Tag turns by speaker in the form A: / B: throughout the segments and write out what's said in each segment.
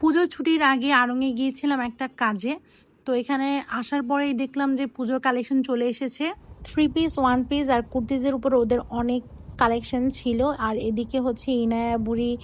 A: পুজোর ছুটির আগে আড়ঙে গিয়েছিলাম একটা কাজে। তো এখানে আসার পরেই দেখলাম যে পুজোর কালেকশন চলে এসেছে। থ্রি পিস ওয়ান পিস আর কুর্তিজের উপর ওদের অনেক কালেকশন ছিল। আর এদিকে হচ্ছে ইনায়া বুড়ি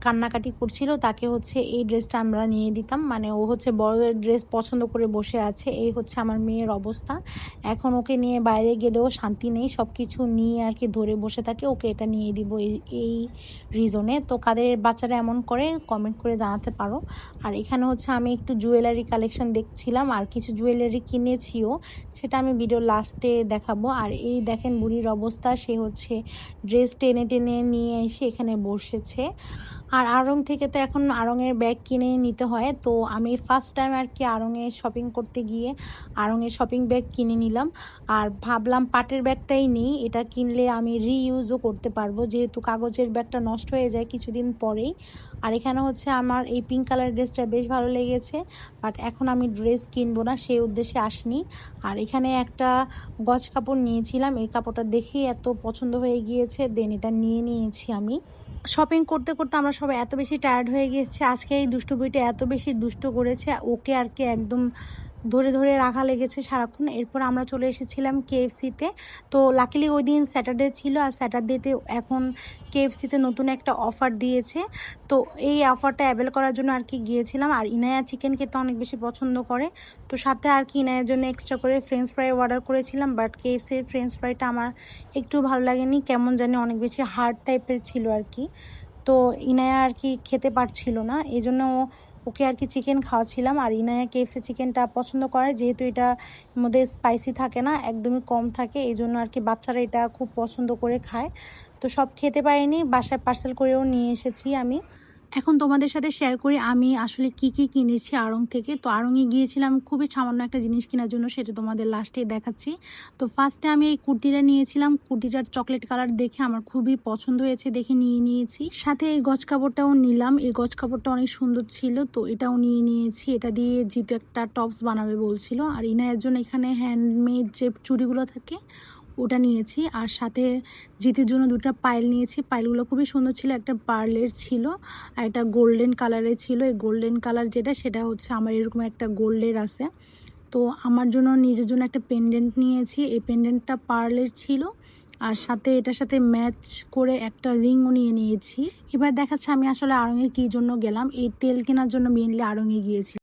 A: কান্নাকাটি করছিল, তাকে হচ্ছে এই ড্রেসটা আমরা নিয়ে দিতাম। মানে ও হচ্ছে বড়দের ড্রেস পছন্দ করে বসে আছে, এই হচ্ছে আমার মেয়ের অবস্থা। এখন ওকে নিয়ে বাইরে গেলেও শান্তি নেই সব কিছু নিয়ে আর কি ধরে বসে থাকে, ওকে এটা নিয়ে দিব এই- এই রিজনে তো কাদের বাচ্চারা এমন করে কমেন্ট করে জানাতে পারো। আর এখানে হচ্ছে আমি একটু জুয়েলারি কালেকশন দেখছিলাম, আর কিছু জুয়েলারি কিনেছিও, সেটা আমি ভিডিও লাস্টে দেখাবো। আর এই দেখেন বুড়ির অবস্থা, সে হচ্ছে ড্রেস টেনে টেনে নিয়ে এসে এখানে বসেছে। আর আড়ং থেকে তো এখন আড়ংয়ের ব্যাগ কিনে নিতে হয়। তো আমি ফার্স্ট টাইম আর কি আড়ংয়ে শপিং করতে গিয়ে আড়ংয়ের শপিং ব্যাগ কিনে নিলাম। আর ভাবলাম পাটের ব্যাগটাই নিই, এটা কিনলে আমি রিইউজও করতে পারব। যেহেতু কাগজের ব্যাগটা নষ্ট হয়ে যায় কিছুদিন পরেই। আর এখানে হচ্ছে আমার এই পিঙ্ক কালার ড্রেসটা বেশ ভালো লেগেছে বাট এখন আমি ড্রেস কিনবো না সেই উদ্দেশ্যে আসিনি। আর এখানে একটা গজ কাপড় নিয়েছিলাম, এই কাপড়টা দেখেই এত পছন্দ হয়ে গিয়েছে দেন এটা নিয়ে নিয়েছি আমি। শপিং করতে করতে আমরা সবাই এত বেশি টায়ার্ড হয়ে গিয়েছে। আজকে এই দুষ্টু বইটা এত বেশি দুষ্ট করেছে, ওকে আর কি একদম ধরে ধরে রাখা লেগেছে সারাক্ষণ। এরপর আমরা চলে এসেছিলাম কেএফসিতে তো। লাকিলি ওই দিন স্যাটারডে ছিল আর স্যাটারডেতে এখন কেএফসিতে নতুন একটা অফার দিয়েছে। তো এই অফারটা অ্যাভেল করার জন্য আর কি গিয়েছিলাম। আর ইনায়া চিকেন খেতে অনেক বেশি পছন্দ করে। তো সাথে আর কি ইনায়ের জন্য এক্সট্রা করে ফ্রেঞ্চ ফ্রাই অর্ডার করেছিলাম। বাট কেএফসির ফ্রেঞ্চ ফ্রাইটা আমার একটু ভালো লাগেনি। কেমন জানি অনেক বেশি হার্ড টাইপের ছিল আর কি। তো ইনায়া আর কি খেতে পারছিল না। এই জন্য ও- ওকে আর কি চিকেন খাওয়াচ্ছিলাম আর ইনায়া কেএফসি চিকেনটা পছন্দ করে, যেহেতু এটা মধ্যে স্পাইসি থাকে না, একদমই কম থাকে এই জন্য আর কি বাচ্চারা এটা খুব পছন্দ করে খায়। তো সব খেতে পারিনি, বাসায় পার্সেল করেও নিয়ে এসেছি আমি। এখন তোমাদের সাথে শেয়ার করি, আমি আসলে কি কি কিনেছি আড়ং থেকে। তো আড়ংয়ে গিয়েছিলাম, খুবই সামান্য একটা জিনিস কেনার জন্য, সেটা তোমাদের লাস্টে দেখাচ্ছি। তো ফার্স্টে আমি এই কুর্তিটা নিয়েছিলাম, কুর্তিটার চকলেট কালার দেখে আমার খুবই পছন্দ হয়েছে, দেখে নিয়ে নিয়েছি। সাথে এই গজ কাপড়টাও নিলাম, এই গজ কাপড়টা অনেক সুন্দর ছিল, তো এটাও নিয়ে নিয়েছি। এটা দিয়ে জিতু একটা টপস বানাবে বলছিল, আর ইনায়ের জন্য এখানে হ্যান্ডমেড যে চুড়িগুলো থাকে ওটা নিয়েছি আর সাথে জিতের জন্য দুটো পাইল নিয়েছি। পাইলগুলো খুবই সুন্দর ছিল, একটা পার্লের ছিল আর একটা গোল্ডেন কালারের ছিল। এই গোল্ডেন কালার যেটা, সেটা হচ্ছে আমার এরকম একটা গোল্ডের আছে। তো আমার জন্য নিজের জন্য একটা পেন্ডেন্ট নিয়েছি। এই পেন্ডেন্টটা পার্লের ছিল আর সাথে এটার সাথে ম্যাচ করে একটা রিংও নিয়ে নিয়েছি। এবার দেখাচ্ছে আমি আসলে আড়ঙে কী জন্য গেলাম। এই তেল কেনার জন্য মেনলি আড়ঙে গিয়েছি।